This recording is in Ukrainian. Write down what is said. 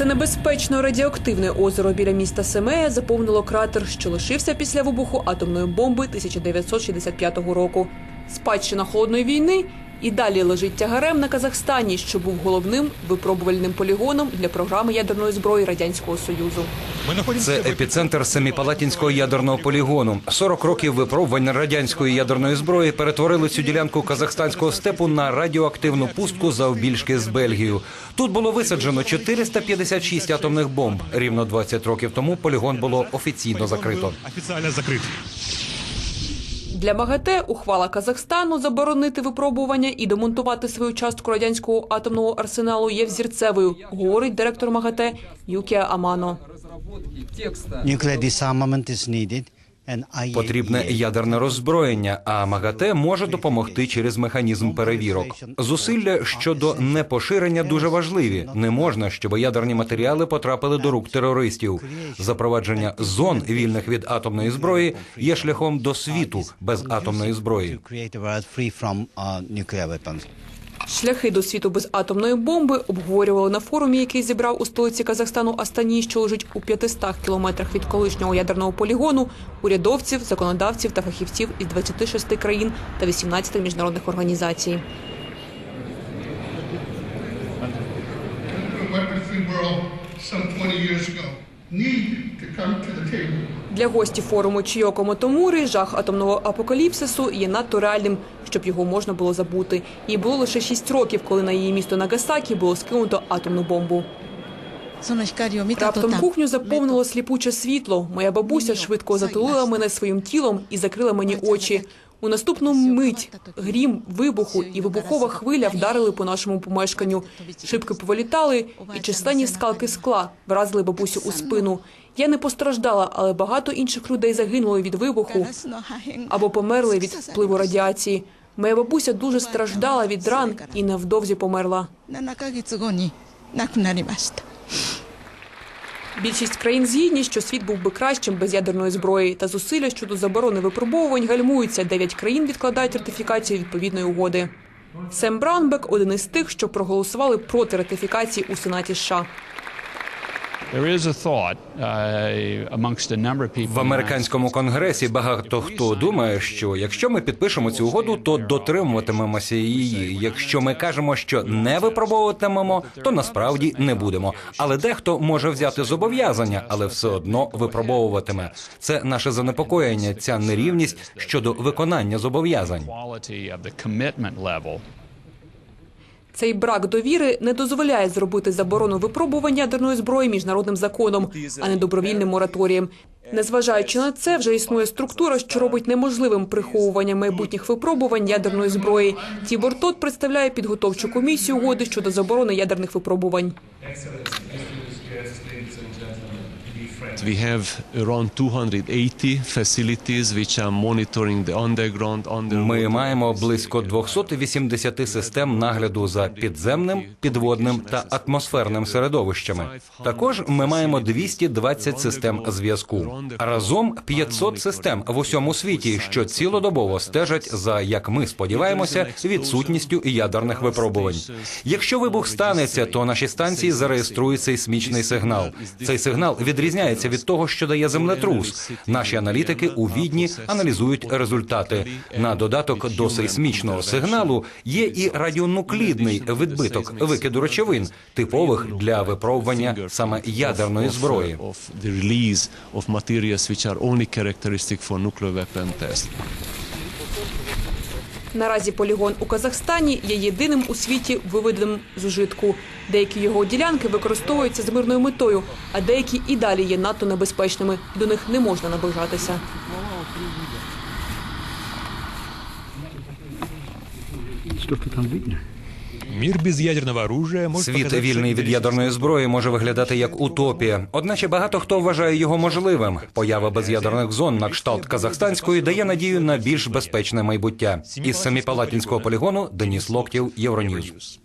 Це небезпечно радіоактивне озеро біля міста Семея заповнило кратер, що лишився після вибуху атомної бомби 1965 року. Спадщина холодної війни і далі лежить тягарем на Казахстані, що був головним випробувальним полігоном для програми ядерної зброї радянського союзу. Це епіцентр семіпалатінського ядерного полігону. 40 років випробувань радянської ядерної зброї перетворили цю ділянку казахстанського степу на радіоактивну пустку завбільшки з Бельгією. Тут було висаджено 456 атомних бомб. Рівно 20 років тому полігон було офіційно закрито. Для МАГАТЕ ухвала Казахстану заборонити випробування і демонтувати свою частку радянського атомного арсеналу є взірцевою, говорить директор МАГАТЕ Юкія Амано. Потрібне ядерне роззброєння, а МАГАТЕ може допомогти через механізм перевірок. Зусилля щодо непоширення дуже важливі. Не можна, щоб ядерні матеріали потрапили до рук терористів. Запровадження зон вільних від атомної зброї є шляхом до світу без атомної зброї. Шляхи до світу без атомної бомби обговорювали на форумі, який зібрав у столиці Казахстану Астані, що лежить у 500 кілометрах від колишнього ядерного полігону, урядовців, законодавців та фахівців із 26 країн та 18 міжнародних організацій. some 20 years ago для гості форуму Чіоко Мотомури жах атомного апокаліпсису є надто реальним, щоб його можна було забути. Їй було лише шість років, коли на її місто Нагасакі було скинуто атомну бомбу. Раптом кухню заповнило сліпуче світло. Моя бабуся швидко затулила мене своїм тілом і закрила мені очі. У наступну мить грім вибуху і вибухова хвиля вдарили по нашому помешканню. Шибки повилітали, і численні скалки скла вразили бабусю у спину. Я не постраждала, але багато інших людей загинули від вибуху або померли від впливу радіації. Моя бабуся дуже страждала від ран і невдовзі померла. Більшість країн згідні, що світ був би кращим без ядерної зброї, та зусилля щодо заборони випробовувань гальмуються. Дев'ять країн відкладають ратифікацію відповідної угоди. Сем Браунбек один із тих, що проголосували проти ратифікації у Сенаті США. В американському конгресі багато хто думає, що якщо ми підпишемо цю угоду, то дотримуватимемося її. Якщо ми кажемо, що не випробовуватимемо, то насправді не будемо. Але дехто може взяти зобов'язання, але все одно випробовуватиме. Це наше занепокоєння, ця нерівність щодо виконання зобов'язань. quality of the commitment level. Цей брак довіри не дозволяє зробити заборону випробувань ядерної зброї міжнародним законом, а не добровільним мораторієм. Незважаючи на це, вже існує структура, що робить неможливим приховування майбутніх випробувань ядерної зброї. Тібор Тот представляє підготовчу комісію угоди щодо заборони ядерних випробувань. We have around 280 facilities which are monitoring the underground, underwater. Ми маємо близько 280 систем нагляду за підземним, підводним та атмосферним середовищами. Також ми маємо 220 систем зв'язку. Разом 500 систем в усьому світі, що цілодобово стежать за, як ми сподіваємося, відсутністю ядерних випробувань. Якщо вибух станеться, то наші станції зареєструють сейсмічний сигнал. Цей сигнал відрізняється від того, що дає землетрус. Наші аналітики у відні аналізують результати. На додаток до сейсмічного сигналу є і радіонуклідний відбиток викиду речовин, типових для випробування саме ядерної зброї. of materials which are only characteristic for. Наразі полігон у Казахстані є єдиним у світі виведеним з ужитку. Деякі його ділянки використовуються з мирною метою, а деякі і далі є надто небезпечними. До них не можна наближатися. Мир без ядерного оружия може Світ вільний від ядерної зброї може виглядати як утопія. Одначе багато хто вважає його можливим. Поява без'ядерних зон на кшталт казахстанської дає надію на більш безпечне майбуття. Із семіпалатінського полігону Деніс Локтів, Євроньюз.